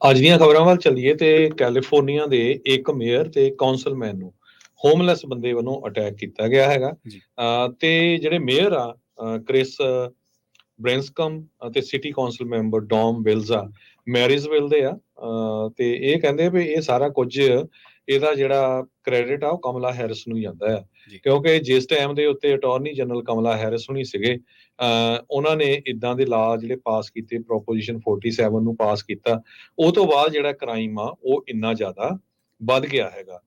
ਅੱਜ ਦੀਆਂ ਖਬਰਾਂ ਵੱਲ ਚੱਲੀਏ ਤੇ ਕੈਲੀਫੋਰਨੀਆ ਦੇ ਇੱਕ ਮੇਅਰ ਤੇ ਕਾਉਂਸਲਮੈਨ ਨੂੰ ਹੋਮਲੈਸ ਬੰਦੇ ਵੱਲੋਂ ਅਟੈਕ ਕੀਤਾ ਗਿਆ ਹੈਗਾ। ਤੇ ਜਿਹੜੇ ਮੇਅਰ ਆ ਕ੍ਰਿਸ ਬ੍ਰੈਂਸਕਮ ਅਤੇ city council member Dom Belza Marysville ਦੇ ਆ। ਤੇ ਇਹ ਕਹਿੰਦੇ ਵੀ ਇਹ ਸਾਰਾ ਕੁਝ ਇਹਦਾ ਜਿਹੜਾ ਕ੍ਰੈਡਿਟ ਆ ਉਹ ਕਮਲਾ ਹੈਰਿਸ ਨੂੰ ਜਾਂਦਾ ਹੈ। ਕਿਉਂਕਿ ਜਿਸ ਟਾਈਮ ਦੇ ਉੱਤੇ ਅਟਾਰਨੀ ਜਨਰਲ ਕਮਲਾ ਹੈਰਿਸ ਹੁਣੀ ਸੀਗੇ ਉਹਨਾਂ ਨੇ ਇਦਾਂ ਦੇ ਲਾ ਜਿਹੜੇ ਪਾਸ ਕੀਤੇ ਪ੍ਰੋਪੋਜੀਸ਼ਨ 47 ਨੂੰ ਪਾਸ ਕੀਤਾ ਉਹ ਤੋਂ ਬਾਅਦ ਜਿਹੜਾ ਕ੍ਰਾਈਮ ਆ ਉਹ ਇੰਨਾ ਜ਼ਿਆਦਾ ਵੱਧ ਗਿਆ ਹੈਗਾ।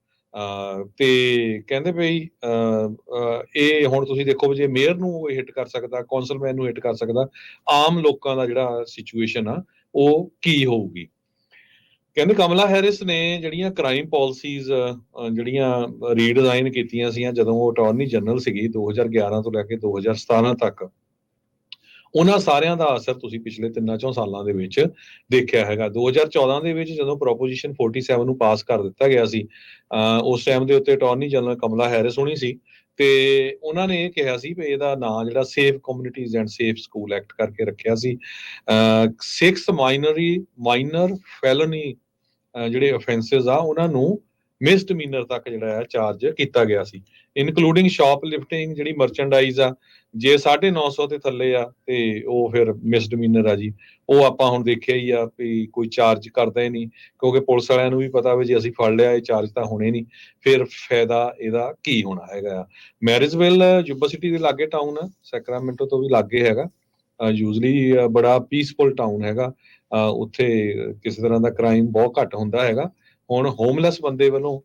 ਤੇ ਕਹਿੰਦੇ ਭਈ ਇਹ ਹੁਣ ਤੁਸੀਂ ਦੇਖੋ ਵੀ ਜੇ ਮੇਅਰ ਨੂੰ ਹਿੱਟ ਕਰ ਸਕਦਾ ਕੌਂਸਲਮੈਨ ਨੂੰ ਹਿੱਟ ਕਰ ਸਕਦਾ ਆਮ ਲੋਕਾਂ ਦਾ ਜਿਹੜਾ ਸਿਚੁਏਸ਼ਨ ਆ ਉਹ ਕੀ ਹੋਊਗੀ? ਕਹਿੰਦੇ ਕਮਲਾ ਹੈਰਿਸ ਨੇ ਜਿਹੜੀਆਂ ਕ੍ਰਾਈਮ ਪਾਲਿਸੀਜ਼ ਜਿਹੜੀਆਂ ਰੀਡਿਜ਼ਾਈਨ ਕੀਤੀਆਂ ਸੀਆਂ ਜਦੋਂ ਉਹ ਅਟਾਰਨੀ ਜਨਰਲ ਸੀਗੀ 2011 ਤੋਂ ਲੈ ਕੇ 2017 ਤੱਕ, ਉਹਨਾਂ ਸਾਰਿਆਂ ਦਾ ਅਸਰ ਤੁਸੀਂ ਪਿਛਲੇ ਤਿੰਨਾਂ ਚੋਂ ਸਾਲਾਂ ਦੇ ਵਿੱਚ ਦੇਖਿਆ ਹੈਗਾ। 2014 ਦੇ ਵਿੱਚ ਜਦੋਂ ਪ੍ਰੋਪੋਜੀਸ਼ਨ 47 ਨੂੰ ਪਾਸ ਕਰ ਦਿੱਤਾ ਗਿਆ ਸੀ, ਅਹ, ਉਸ ਟਾਈਮ ਦੇ ਉੱਤੇ ਅਟਾਰਨੀ ਜਨਰਲ ਕਮਲਾ ਹੈਰਿਸ ਹੋਣੀ ਸੀ। ਤੇ ਉਹਨਾਂ ਨੇ ਇਹ ਕਿਹਾ ਸੀ ਵੀ ਇਹਦਾ ਨਾਂ ਜਿਹੜਾ safe communities and safe school act ਕਰਕੇ ਰੱਖਿਆ ਸੀ। ਅਹ 6 ਮਾਈਨਰੀ ਮਾਈਨਰ ਫੈਲਨੀ ਜਿਹੜੇ ਅਫੈਂਸਸ ਆ, ਉਹਨਾਂ ਨੂੰ ਮਿਸਡਮੀਨਰ ਤੱਕ ਜਿਹੜਾ ਹੈ ਚਾਰਜ ਕੀਤਾ ਗਿਆ ਸੀ। ਇਨਕਲੂਡਿੰਗ ਸ਼ਾਪ ਲਿਫਟਿੰਗ ਜਿਹੜੀ ਮਰਚੈਂਡਾਈਜ਼ ਆ, ਜੇ 950 ਤੇ ਥੱਲੇ ਆ, ਤੇ ਉਹ ਫਿਰ ਮਿਸਡਮੀਨਰ ਆ ਜੀ। ਉਹ ਆਪਾਂ ਹੁਣ ਦੇਖਿਆ ਹੀ ਆ ਵੀ ਕੋਈ ਚਾਰਜ ਕਰਦਾ ਹੀ ਨਹੀਂ, ਕਿਉਂਕਿ ਪੁਲਿਸ ਵਾਲਿਆਂ ਨੂੰ ਵੀ ਪਤਾ ਵੀ ਜੇ ਅਸੀਂ ਫੜ ਲਿਆ ਇਹ ਚਾਰਜ ਤਾਂ ਹੋਣੇ ਨਹੀਂ। ਫਿਰ ਫਾਇਦਾ ਇਹਦਾ ਕੀ ਹੋਣਾ ਹੈਗਾ ਮੈਰਿਜਵਿਲ ਜੁਬਾ ਸਿਟੀ ਦੇ ਲਾਗੇ ਟਾਊਨ ਆ, ਸੈਕਰਾਮੈਂਟੋ ਤੋਂ ਵੀ ਲਾਗੇ ਹੈਗਾ। ਯੂਜ਼ਲੀ ਬੜਾ ਪੀਸਫੁਲ ਟਾਊਨ ਹੈਗਾ। ਉੱਥੇ ਕਿਸੇ ਤਰ੍ਹਾਂ ਦਾ ਕ੍ਰਾਈਮ ਬਹੁਤ ਘੱਟ ਹੁੰਦਾ ਹੈਗਾ। ਹੁਣ ਹੋਮਲੈਸ ਬੰਦੇ ਵੱਲੋਂ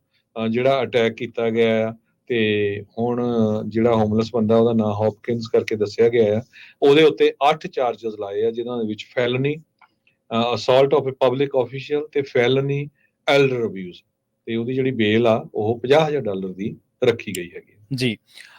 ਜਿਹੜਾ ਅਟੈਕ ਕੀਤਾ ਗਿਆ ਆ, ਤੇ ਹੁਣ ਜਿਹੜਾ ਹੋਮਲੈਸ ਬੰਦਾ ਉਹਦਾ ਨਾਮ ਹੌਪਕਿੰਸ ਕਰਕੇ ਦੱਸਿਆ ਗਿਆ ਆ, ਉਹਦੇ ਉੱਤੇ 8 ਚਾਰजेस ਲਾਏ ਆ ਜਿਨ੍ਹਾਂ ਦੇ ਵਿੱਚ felony assault of a public official ਤੇ ਫੈਲਨੀ ਐਲਡਰ ਅਬਿਊਜ਼ ਤੇ ਉਹਦੀ ਜਿਹੜੀ ਬੇਲ ਆ, ਉਹ 50000 ਡਾਲਰ ਦੀ ਰੱਖੀ ਗਈ ਹੈਗੀ ਜੀ।